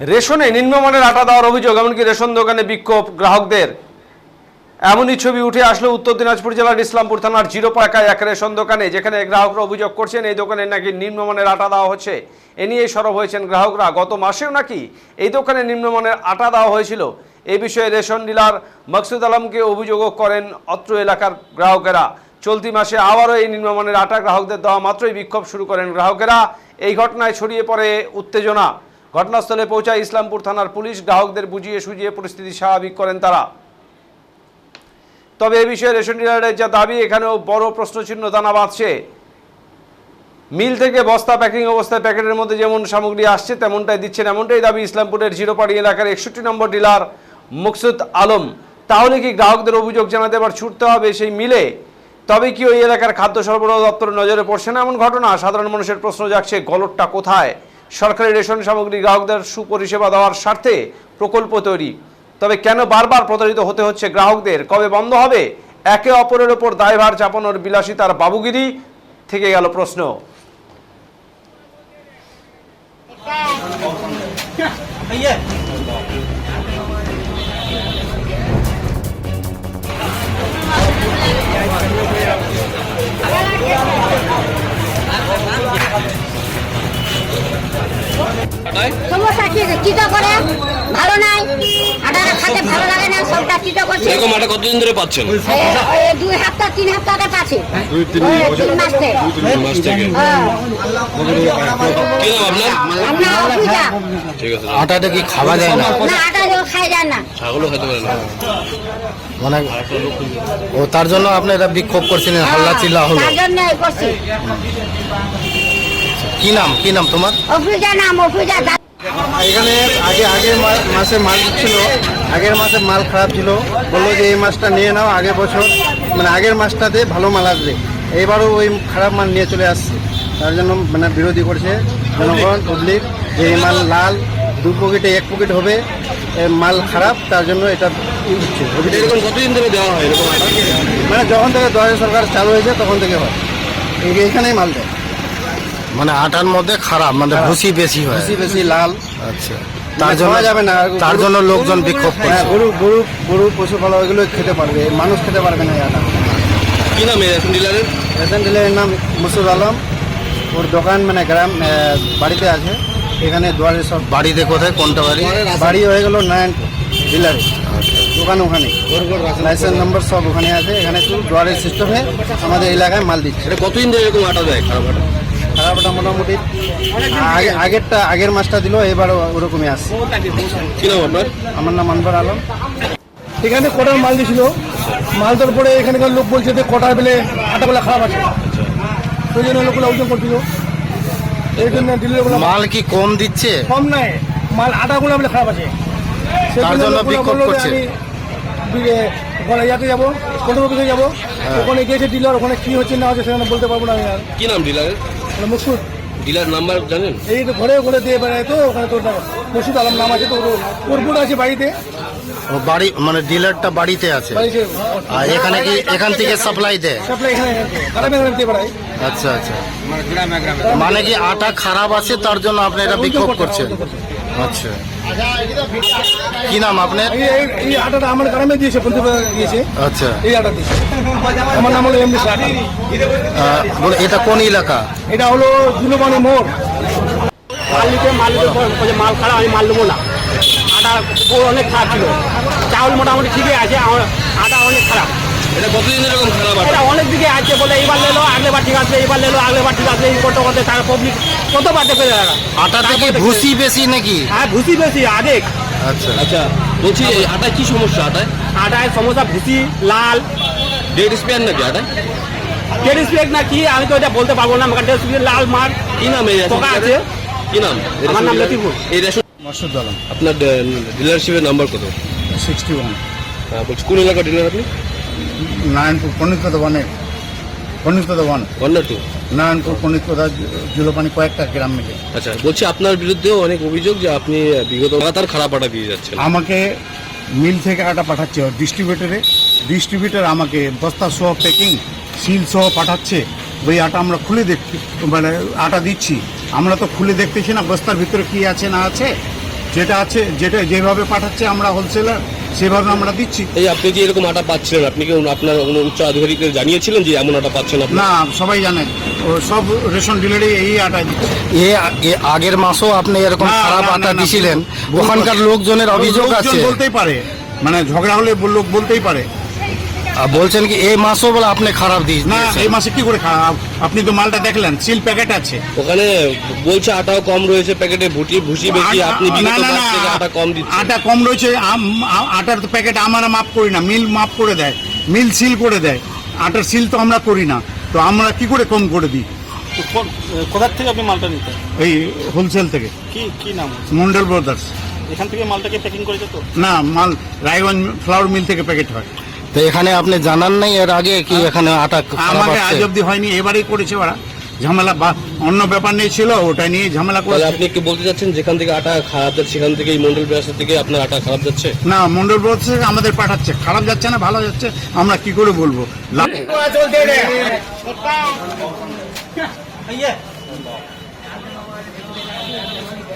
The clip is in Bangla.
রেশনে নিম্নমানের আটা দেওয়ার অভিযোগ, এমনকি রেশন দোকানে বিক্ষোভ গ্রাহকদের। এমনই ছবি উঠে আসলো উত্তর দিনাজপুর জেলার ইসলামপুর থানার জিরো পাকায় এক রেশন দোকানে, যেখানে গ্রাহকরা অভিযোগ করছেন এই দোকানে নাকি নিম্নমানের আটা দেওয়া হচ্ছে। এ নিয়ে সরব হয়েছেন গ্রাহকরা। গত মাসেও নাকি এই দোকানে নিম্নমানের আটা দেওয়া হয়েছিল। এই বিষয়ে রেশন ডিলার মকসুদ আলমকে অভিযোগও করেন অত্র এলাকার গ্রাহকেরা। চলতি মাসে আবারও এই নিম্নমানের আটা গ্রাহকদের দেওয়া মাত্রই বিক্ষোভ শুরু করেন গ্রাহকেরা। এই ঘটনায় ছড়িয়ে পড়ে উত্তেজনা। ঘটনাস্থলে পৌঁছায় ইসলামপুর থানার পুলিশ। গ্রাহকদের বুঝিয়ে সুঝিয়ে পরিস্থিতি স্বাভাবিক করেন তারা। তবে এ বিষয়ে রেশন ডিলারের যা দাবি, এখানেও বড় প্রশ্নচিহ্ন দানা বাঁধছে। মিল থেকে বস্তা প্যাকিং অবস্থায় প্যাকেটের মধ্যে যেমন সামগ্রী আসছে, তেমনটাই দিচ্ছেন এমনটাই দাবি ইসলামপুরের জিরোপাড়ি এলাকার একষট্টি নম্বর ডিলার মুকসুদ আলম। তাহলে কি গ্রাহকদের অভিযোগ জানাতে এবার ছুটতে হবে সেই মিলে? তবে কি ওই এলাকার খাদ্য সরবরাহ দপ্তর নজরে পড়ছে না এমন ঘটনা? সাধারণ মানুষের প্রশ্ন জাগছে গলতটা কোথায়? সরকারি রেশন সামগ্রী গ্রাহকদের সুপরিষেবা দেওয়ার স্বার্থে প্রকল্প তৈরি। তবে কেন বারবার প্রতারিত হতে হচ্ছে গ্রাহকদের? কবে বন্ধ হবে? একে অপরের ওপর দায়ভার চাপানোর বিলাসিতার বাবুগিরি থেকে গেল প্রশ্ন। সমস্যা কি চিটো করে ভালো নাই। আটা খাতে ভালো লাগে না সবটা চিটো করছে। এরকম আটা কতদিন ধরে পাচ্ছেন এ- এ দুই তিন সপ্তাহ পাচ্ছে। দুই তিন ওই বছর। তিন মাস থেকে। দুই মাস থেকে। হ্যাঁ। কি নাম আপনার? আপনার অসুবিধা ঠিক আছে। আটাটা কি খাওয়া যায় না? না আটা যায় না। ছাগলও খেতে পারে না। মানে ও তার জন্য আপনি এটা বিক্ষোভ করছিলেন হাল্লা চিল্লা হলো। তার জন্য করছি। কি নাম কি নাম তোমার? অসুবিধা নাম অসুবিধা এখানে আগে আগের মা- মাসে মাল ছিল আগের মাসে মাল খারাপ ছিল। বলল যে এই মাসটা নিয়ে নাও আগের বছর মানে আগের মাসটাতে ভালো মাল আসবে। এবারও ওই খারাপ মাল নিয়ে চলে আসছে। তার জন্য মানে বিরোধী করছে জনগণ পাবলিক যে এই মাল লাল দু পকেটে এক পকেট হবে মাল খারাপ তার জন্য এটা হচ্ছে এরকম কতদিন ধরে দেওয়া হয় এরকম? মানে যখন থেকে দলের সরকার চালু হয়েছে তখন থেকে হয়। এইখানেই মাল দেয়। মানে আটার মধ্যে খারাপ মানে ভুসি বেশি হয়। বেশি বেশি লাল। আচ্ছা। মানে তার জন্য যাবে না। তার জন্য লোকজন বিক্ষোভ হ্যাঁ করছে। গরু গরু গরু পশুপালক এগুলো খেতে পারবে মানুষ খেতে পারবে না এই আটা। কি নাম রেশন ডিলারের? রেশন ডিলারের নাম মুসুদ আলম। ওর দোকান মানে গ্রাম বাড়িতে আছে। এখানে দুয়ারে সব বাড়িতে কোথায়? কোনটা বাড়ি? বাড়ি হয়ে গেল নারায়ণপুর ডিলারে। দোকান ওখানে। লাইসেন্স নম্বর সব ওখানে আছে। এখানে শুধু দুয়ারের সিস্টেমে আমাদের এলাকায় মাল দিচ্ছে। এটা কতদিন ধরে এরকম আটা দেয় খারাপ আটা? খারাপটা মোটামুটি আগে আগেরটা আগের মাসটা দিল এবার ওরকমই আসছে কি নাম আপনার? আমার নাম আনবার আলম। এখানে কটার মাল দিয়েছিল? মাল দেওয়ার পরে এখানকার লোক বলছে যে কটার বেলে আটাগুলো খারাপ আছে। ওই জন্য লোকগুলো ওজন করছিল। এই জন্য ডিলারগুলো মাল কি কম দিচ্ছে? কম নাই মাল আটাগুলো বলে খারাপ আছে। তার জন্য বিক্ষোভ করছে। আমি ওখানে ইয়াতে যাব অফিসে যাব। হ্যাঁ। ওখানে গিয়েছে ডিলার ওখানে কি হচ্ছে না হচ্ছে সেখানে বলতে পারব না আমি আর। কি নাম ডিলারের মানে ডিলার নাম্বার জানেন? এই তো ঘরে ঘরে দিয়ে বেড়ায় তো ওখানে তো মুসুদ আলম নাম আছে তো ওর ওর আছে বাড়িতে। ও বাড়ি মানে ডিলারটা বাড়িতে আছে। আর এখানে কি এখান থেকে সাপ্লাই দেয়? সাপ্লাই এখানে গ্রামে গ্রামে দিয়ে বেড়ায়। আচ্ছা আচ্ছা। মানে কি আটা খারাপ আছে তার জন্য আপনি এটা বিক্ষোভ করছেন? আচ্ছা। কি নাম আপনার? এই আটাটা আমার গ্রামে দিয়েছে বন্ধু দিয়েছে। আচ্ছা। এই আটা দিয়েছে। আমার নাম হলো এমডি সাহা বলে এটা কোন এলাকা? এটা হলো জুলুমানি মোড়। মালিকের বলছে মাল খারাপ আমি মাল নেব না। আটা অনেক খারাপ ছিল। চাউল মোটামুটি ঠিকই আছে আমার আটা অনেক খারাপ এটা কতদিন ধরে এরকম খারাপ এটা অনেক দিকে আছে বলে এইবার লেলো আগলেবার ঠিক এইবার লেলো আগলেবার ঠিক আছে এই করতে করতে তারা পাবলিক কতবার দেখে যারা আটাতে কি ভুসি বেশি নাকি? হ্যাঁ ভুসি বেশি আদেক আচ্ছা। আচ্ছা। বলছি আটায় কি সমস্যা আটায়? আটায় সমস্যা ভুসি লাল। স্পেয়ার নাকি আটায়? টেরিসপেক না কি আমি তো এটা বলতে পারব না আমার লাল মার। কি নাম এই পোকা আছে। কি নাম? আমার নাম? লতিফুল। এই রেশন মসুদ আলম। আপনার ডিলারশিপের নাম্বার কত? Sixty one. হ্যাঁ, বলছি কোন এলাকার ডিলার আপনি? নারায়ণপুর পণ্ডিত পণ্ডিত জুলোপানি কয়েকটা গ্রাম মিলে। আচ্ছা বলছি আপনার বিরুদ্ধেও অনেক অভিযোগ যে আপনি আহ, বিগত লাগাতার খারাপ আটা দিয়ে যাচ্ছেন। আমাকে মিল থেকে আটা পাঠাচ্ছে ডিস্ট্রিবিউটারে ডিস্ট্রিবিউটার আমাকে বস্তা সহ প্যাকিং সিল সহ পাঠাচ্ছে। ওই আটা আমরা খুলে দেখছি মানে আটা দিচ্ছি। আমরা তো খুলে দেখতেছি না বস্তার ভিতরে কি আছে না আছে। যেটা আছে যেটা যেভাবে পাঠাচ্ছে আমরা হোলসেলার সেভাবে আমরা দিচ্ছি। এই আপনি যে এরকম আটা পাচ্ছিলেন? আপনি কি আপনার কোনো উচ্চ আধিকারিকদের জানিয়েছিলেন যে এমন আটা পাচ্ছেন আপনি? না সবাই জানেন ও সব রেশন ডিলারই এই আটা দিচ্ছে। এ এ আগের মাসও আপনি এরকম না, খারাপ না, আটা না, না। দিছিলেন। ওখানকার লোকজনের অভিযোগ লোকজন আছে। বলতেই পারে। মানে ঝগড়া হলে বল- লোক বলতেই পারে। বলছেন কি এই মাসও বলে আপনি খারাপ দিয়ে না এই মাসে কি করে খারাপ? আপনি তো মালটা দেখলেন সিল প্যাকেট আছে। ওখানে বলছে আটাও কম রয়েছে প্যাকেটে ভুটি ভুসি বেশি আপনি না, না, আটা কম দিচ্ছেন। আটা কম রয়েছে আটার তো প্যাকেট আমরা মাপ করি না মিল মাপ করে দেয় মিল সিল করে দেয়। আটার সিল তো আমরা করি না তো আমরা কি করে কম করে দিই? কোথার থেকে আপনি মালটা নিতেন এই হোলসেল থেকে। কি কি নাম মন্ডল ব্রাদার্স। এখান থেকে মালটাকে প্যাকিং করেছে তো? না মাল রায়গঞ্জ ফ্লাওয়ার মিল থেকে প্যাকেট হয়। তো এখানে আপনি জানান নাই এর আগে কি এখানে আটা আমাকে আজ অব্দি হয়নি এবারেই করেছে ওরা। ঝামেলা বা অন্য ব্যাপার নিয়ে ছিল ওটা নিয়ে ঝামেলা করে আপনি কি বলতে চাচ্ছেন যেখান থেকে আটা খারাপ যাচ্ছে সেখান থেকে এই মন্ডল ব্যবসা থেকে আপনার আটা খারাপ যাচ্ছে? না মন্ডল থেকে আমাদের পাঠাচ্ছে। খারাপ যাচ্ছে না ভালো যাচ্ছে আমরা কি করে বলব? লাভ